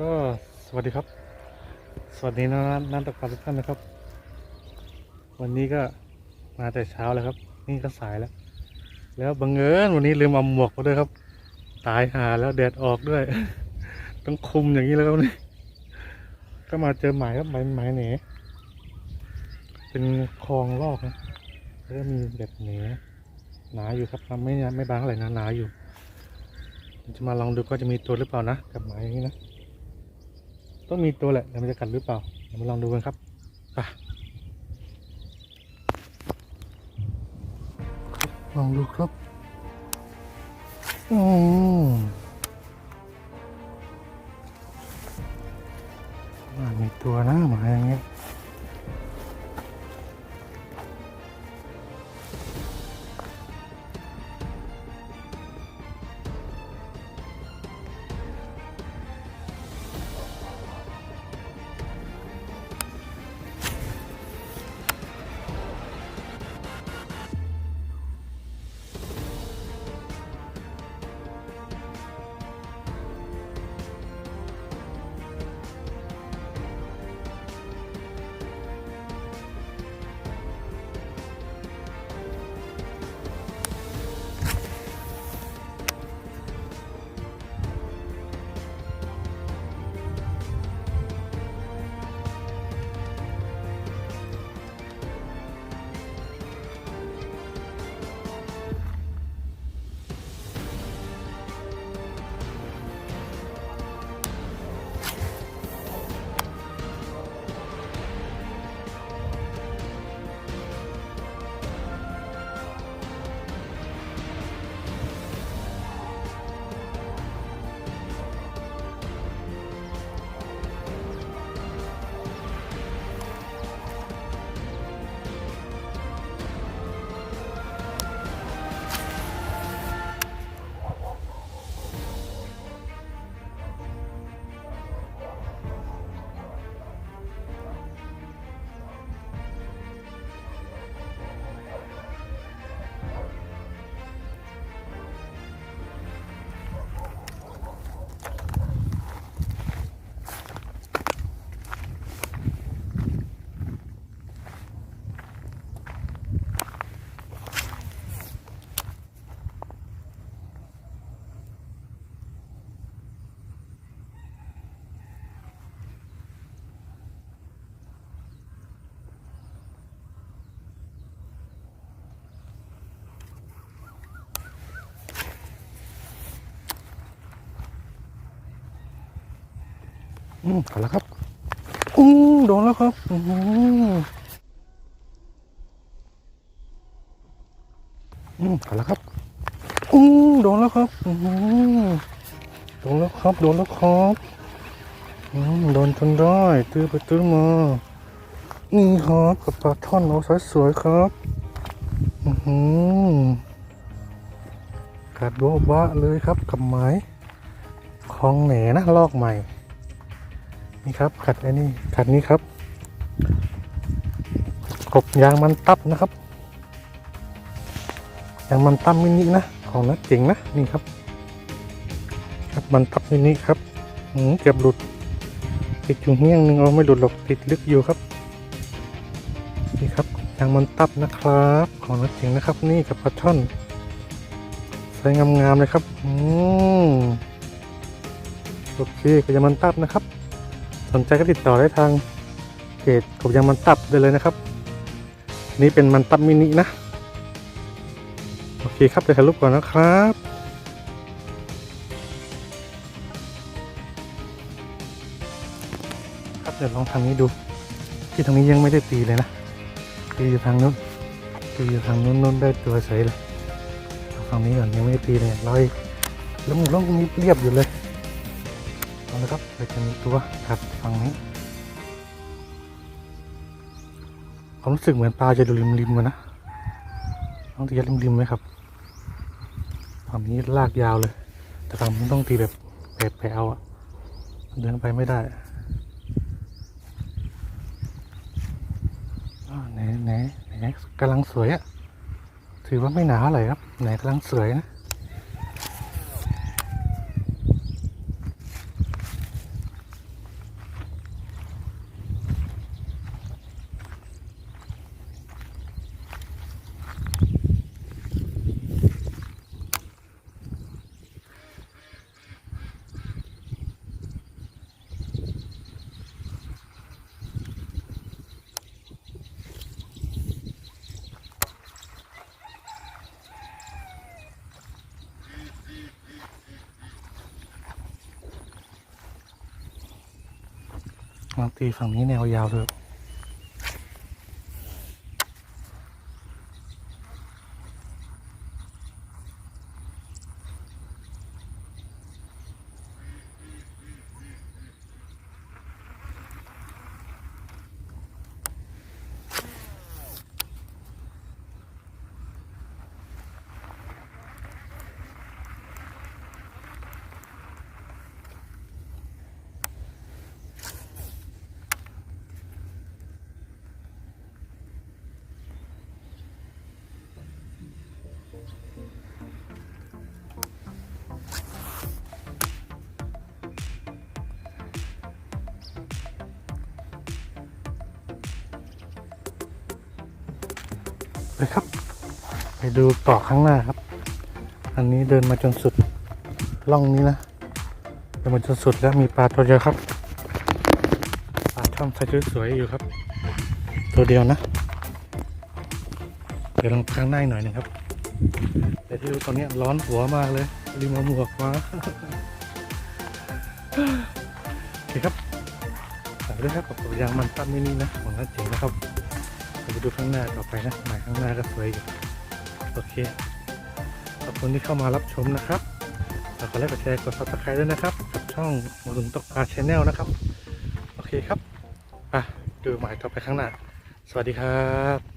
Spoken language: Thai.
ก็สวัสดีครับ สวัสดีนะนักตกปลาทุกท่านนะครับ วันนี้ก็มาแต่เช้าแล้วครับ นี่ก็สายแล้ว แล้วบังเอิญวันนี้ลืมเอาหมวกมาด้วยครับ ตายหาแล้วแดดออกด้วย ต้องคุมอย่างนี้แล้วครับนี่ก็มาเจอหมายครับหมายหมายเหนเป็นคลองลอกนะแล้วก็มีแบบเหนหนาอยู่ครับไม่ไม่บางเท่าไหร่นะหนาอยู่จะมาลองดูก็จะมีตัวหรือเปล่านะกับหมายอย่างนี้นะ ต้องมีตัวแหละแต่มันจะกัดหรือเปล่าเดี๋ยวมาลองดูกันครับไปลองดูครับอืมอ่ามีตัวนะหมาอย่างเงี้ย อืมกัดแล้วครับอืมโดนแล้วครับอืมอืมกัดแล้วครับอืมโดนแล้วครับอืมโดนแล้วครับโดนแล้วครับอืมโดนจนได้ตื้อไปตื้อมานี่ครับกับปลาท่อนโอ้สวยๆครับอือหือกัดโบ๊ะบะเลยครับกับไม้คลองแหนนะลอกใหม่ นี่ครับขัดไอ้นี่ขัดนี้ครับกบยางมันตับนะครับยางมันตับมินินะของนักเจ๋งนะนี่ครับ ครับมันตับมินิครับหืมเกือบหลุดติดอยู่เงี้ยงนึงเอาไม่หลุดหรอกติดลึกอยู่ครับนี่ครับยางมันตับนะครับ ของนักเจ๋งนะครับ นี่กับปลาช่อนใส่งามๆเลยครับอืมโอเคกับยางมันตับนะครับ สนใจก็ติดต่อได้ทางเพจกบยางมันตับได้เลยนะครับ นี่เป็นมันตับมินินะ โอเคครับเดี๋ยวถ่ายรูปก่อนนะครับครับเดี๋ยวลองทางนี้ดู ที่ตรงนี้ยังไม่ได้ตีเลยนะ ตีอยู่ทางนู้นตีอยู่ทางนู้นนู้นได้ตัวใสเลยเอาฝั่งนี้ก่อนยังไม่ได้ตีเลยลอยแล้วมันล่องนี้เรียบอยู่เลย เอาละครับเดี๋ยวจะมีตัวกัดฝั่งนี้ความรู้สึกเหมือนปลาจะดูริมริมๆมานะต้องตีริมริมๆไหมครับฝั่งนี้ลากยาวเลย แต่ฝั่งนี้ต้องตีแบบแผลๆอะเดินไปไม่ได้อ้าวไหนไหนไหนกำลังสวยอะถือว่าไม่หนาอะไรครับไหนกำลังสวยนะ บางตีฝั่งนี้แนวยาวเลย ไปครับ ไปดูต่อข้างหน้าครับ อันนี้เดินมาจนสุดล่องนี้นะเดินมาจนสุดแล้วมีปลาตัวเดียวครับปลาช่อนไซส์สวยๆอยู่ครับ ตัวเดียวนะ เดี๋ยวลองข้างหน้าหน่อยนึงครับ แต่ที่ดูตอนนี้ร้อนหัวมากเลยรีมเอาหมวกมาโอเคครับฝากด้วยครับกับยางมันตั้มมินินะของร้านเจ๋งนะครับ ยวไปดูข้างหน้าต่อไปนะหมายข้างหน้าก็สวยอยู่โอเคขอบคุณที่เข้ามารับชมนะครับฝากกดไลค์กดแชร์กดซับสไครต์ด้วยนะครับกับช่องมรุนตกปลาชแนลนะครับ โอเคครับอะดูหมายต่อไปข้างหน้า สวัสดีครับ